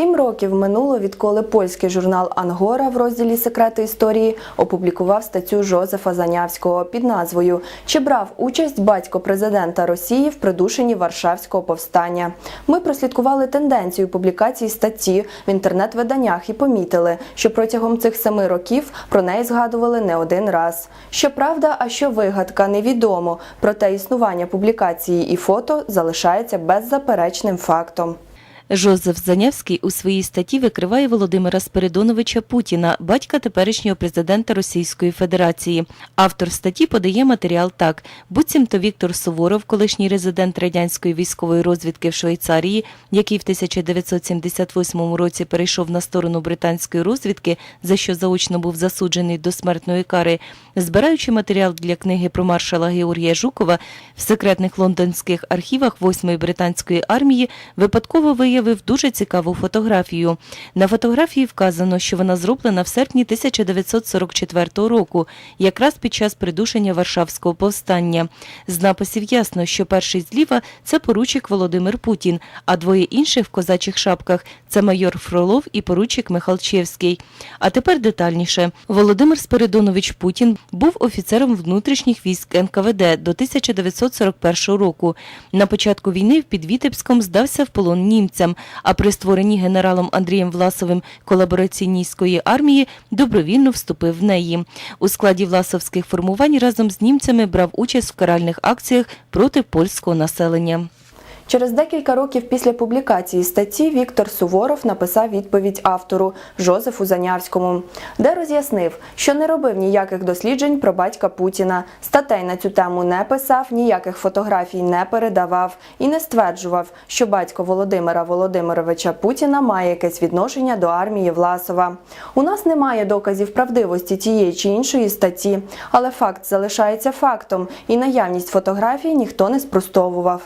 Сім років минуло, відколи польський журнал Ангора в розділі Секрети історії опублікував статтю Жозефа Занявського під назвою Чи брав участь батько президента Росії в придушенні Варшавського повстання? Ми прослідкували тенденцію публікації статті в інтернет-виданнях і помітили, що протягом цих семи років про неї згадували не один раз. Що правда, а що вигадка, невідомо. Проте існування публікації і фото залишається беззаперечним фактом. Жозеф Занявський у своїй статті викриває Володимира Спиридоновича Путіна, батька теперішнього президента Російської Федерації. Автор статті подає матеріал так: буцімто Віктор Суворов, колишній резидент радянської військової розвідки в Швейцарії, який в 1978 році перейшов на сторону британської розвідки, за що заочно був засуджений до смертної кари, збираючи матеріал для книги про маршала Георгія Жукова в секретних лондонських архівах 8-ї британської армії, випадково виявив дуже цікаву фотографію. На фотографії вказано, що вона зроблена в серпні 1944 року, якраз під час придушення Варшавського повстання. З написів ясно, що перший зліва це поручик Володимир Путін, а двоє інших в козачих шапках це майор Фролов і поручик Михалчевський. А тепер детальніше. Володимир Спиридонович Путін був офіцером внутрішніх військ НКВД до 1941 року. На початку війни в Підвітебському здався в полон німцям, а при створенні генералом Андрієм Власовим колабораційнійської армії добровільно вступив в неї. У складі власовських формувань разом з німцями брав участь в каральних акціях проти польського населення. Через декілька років після публікації статті Віктор Суворов написав відповідь автору Жозефу Занявському, де роз'яснив, що не робив ніяких досліджень про батька Путіна, статей на цю тему не писав, ніяких фотографій не передавав і не стверджував, що батько Володимира Володимировича Путіна має якесь відношення до армії Власова. У нас немає доказів правдивості тієї чи іншої статті, але факт залишається фактом, і наявність фотографій ніхто не спростовував.